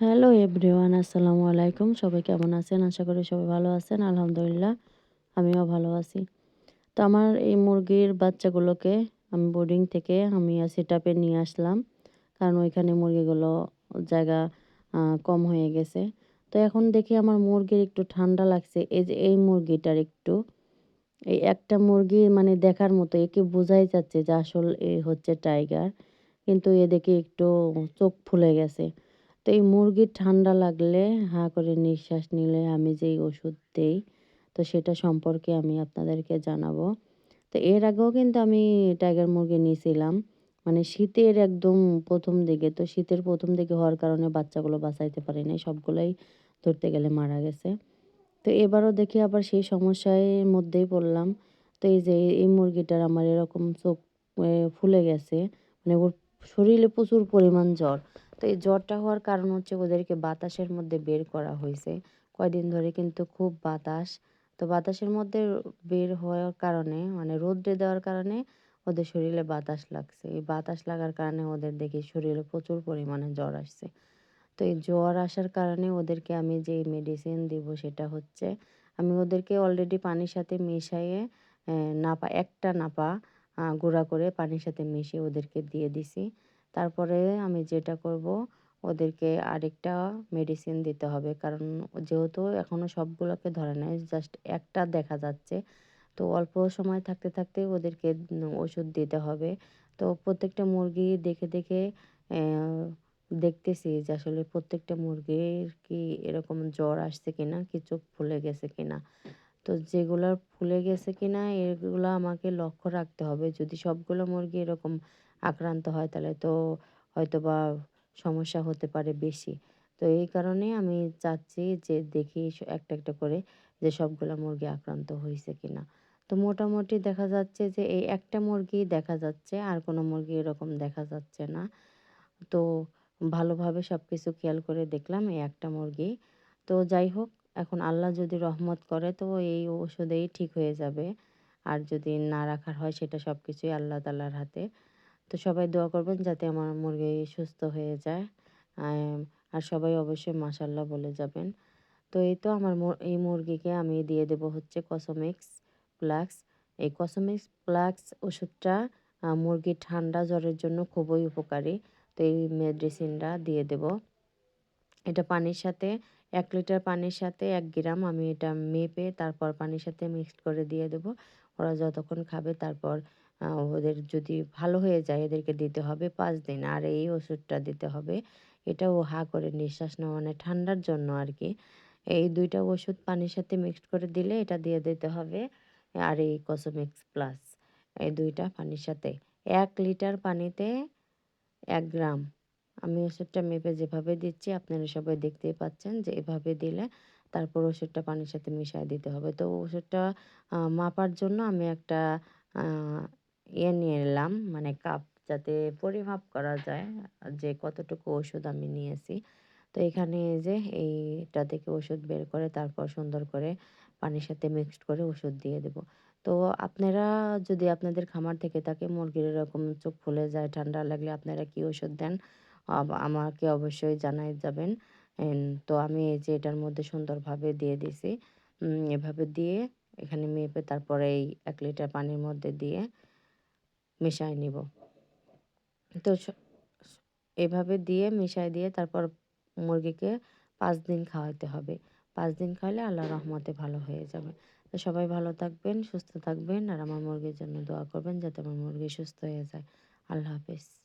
Hello everyone আসসালামু আলাইকুম সবাই কেমন আছেন? আশা করি সবাই ভালো আছেন। আলহামদুলিল্লাহ, আমিও ভালো আছি। তো আমার এই মুরগির বাচ্চাগুলোকে আমি বোর্ডিং থেকে আমি সেট আপে নিয়ে আসলাম। কারণ ওইখানে মুরগিগুলো জায়গা কম হয়ে গেছে। তো এখন দেখি আমার মুরগির একটু ঠান্ডা লাগছে। এই যে এই মুরগিটার একটু, এই একটা মুরগি মানে দেখার মতো, একে বোঝাই যাচ্ছে যে আসল এ হচ্ছে টাইগার কিন্তু এ দেখে একটু চোখ ফুলে গেছে। তো এই মুরগির ঠান্ডা লাগলে হা করে নিঃশ্বাস নিলে আমি যেই ওষুধ দেই, তো সেটা সম্পর্কে আমি আপনাদেরকে জানাব। তো এর আগেও কিন্তু আমি টাইগার মুরগি নিয়েছিলাম মানে শীতের একদম প্রথম দিকে, তো শীতের প্রথম দিকে হওয়ার কারণে বাচ্চাগুলো বাঁচাইতে পারি নাই, সবগুলোই ধরতে গেলে মারা গেছে। তো এবারও দেখি আবার সেই সমস্যার মধ্যেই পড়লাম। তো এই যে এই মুরগিটার আমার এরকম চোখ ফুলে গেছে মানে ওর শরীরে প্রচুর পরিমাণ জ্বর। তো এই জ্বরটা হওয়ার কারণ হচ্ছে ওদেরকে বাতাসের মধ্যে বের করা হয়েছে। কয়দিন ধরে কিন্তু খুব বাতাস। তো বাতাসের মধ্যে বের হওয়ার কারণে মানে রোদ্রে দেওয়ার কারণে ওদের শরীরে বাতাস লাগছে। এই বাতাস লাগার কারণে ওদের দেখি শরীরে প্রচুর পরিমাণে জ্বর আসছে। তো এই জ্বর আসার কারণে ওদেরকে আমি যে মেডিসিন দিব সেটা হচ্ছে, আমি ওদেরকে অলরেডি পানির সাথে মিশাইয়ে নাপা, একটা নাপা গুঁড়া করে পানির সাথে মিশিয়ে ওদেরকে দিয়ে দিছি। তারপরে আমি যেটা করব, ওদেরকে আরেকটা মেডিসিন দিতে হবে। কারণ যেহেতু এখনও সবগুলোকে ধরে নেয় জাস্ট একটা দেখা যাচ্ছে। তো অল্প সময় থাকতে থাকতে ওদেরকে ওষুধ দিতে হবে। তো প্রত্যেকটা মুরগি দেখে দেখে দেখতেছি যে আসলে প্রত্যেকটা মুরগির কি এরকম জ্বর আসছে কিনা, কি চোখ ফুলে গেছে কিনা। তো যেগুলার ফুলে গেছে কিনা, এগুলো আমাকে লক্ষ্য রাখতে হবে। যদি সবগুলো মুরগি এরকম আক্রান্ত হয়, তাহলে তো হয়তো বা সমস্যা হতে পারে বেশি। তো এই কারণে আমি চাচ্ছি যে দেখি একটা একটা করে যে সবগুলো মুরগি আক্রান্ত হয়েছে কিনা। তো মোটামুটি দেখা যাচ্ছে যে এই একটা মুরগি দেখা যাচ্ছে, আর কোনো মুরগি এরকম দেখা যাচ্ছে না। তো ভালোভাবে সব কিছু খেয়াল করে দেখলাম এই একটা মুরগি। তো যাই হোক, এখন আল্লাহ যদি রহমত করে, তো এই ওষুধেই ঠিক হয়ে যাবে। আর যদি না রাখার হয়, সেটা সব কিছুই আল্লাহ তালার হাতে। তো সবাই দোয়া করবেন যাতে আমার মুরগি সুস্থ হয়ে যায়। আর সবাই অবশ্যই মাসাল্লাহ বলে যাবেন। তো এই তো আমার এই মুরগিকে আমি দিয়ে দেব হচ্ছে কসমিক্স প্লাক্স এই কসমিক্স প্লাক্স ওষুধটা মুরগির ঠান্ডা জ্বরের জন্য খুবই উপকারী। তো এই মেডিসিনটা দিয়ে দেব। এটা পানির সাথে, এক লিটার পানির সাথে এক গ্রাম আমি এটা মেপে তারপর পানির সাথে মিক্সড করে দিয়ে দেব। ওরা যতক্ষণ খাবে তারপর ওদের যদি ভালো হয়ে যায় এদেরকে দিতে হবে পাঁচ দিন। আর এই ওষুধটা দিতে হবে এটাও হা করে নিঃশ্বাস নেওয়া মানে ঠান্ডার জন্য আর কি এই দুইটা ওষুধ পানির সাথে মিক্সড করে দিলে এটা দিয়ে দিতে হবে, আর এই কসমিক্স প্লাস এই দুইটা পানির সাথে। এক লিটার পানিতে এক গ্রাম। আমি ওষুধটা মেপে যেভাবে দিচ্ছি, আপনারা সবাই দেখতেই পাচ্ছেন যে এভাবে দিলে তারপর ওষুধটা পানির সাথে মিশিয়ে দিতে হবে। তো ওষুধটা মাপার জন্য আমি একটা ইয়ে নিয়ে এলাম মানে কাপ যাতে পরিমাপ করা যায়, যে কতটুকু ওষুধ আমি নিয়েছি। তো এখানে যে এইটা থেকে ওষুধ বের করে তারপর সুন্দর করে পানির সাথে মিক্সড করে ওষুধ দিয়ে দেব। তো আপনারা যদি আপনাদের খামার থেকে থাকে, মুরগির এরকম চোখ ফুলে যায়, ঠান্ডা লাগলে আপনারা কি ওষুধ দেন? আমাকে অবশ্যই জানাই যাবেন। তো আমি এই যে এটার মধ্যে সুন্দরভাবে দিয়ে দিছি। এভাবে দিয়ে এখানে মেপে তারপরে এই এক লিটার পানির মধ্যে দিয়ে মিশাই নিব। তো এভাবে দিয়ে মিশাই দিয়ে তারপর মুরগিকে পাঁচ দিন খাওয়াতে হবে। পাঁচ দিন খাওয়ালে আল্লাহ রহমতে ভালো হয়ে যাবে। তো সবাই ভালো থাকবেন, সুস্থ থাকবেন আর আমার মুরগির জন্য দোয়া করবেন যাতে আমার মুরগি সুস্থ হয়ে যায়। আল্লাহ হাফিজ।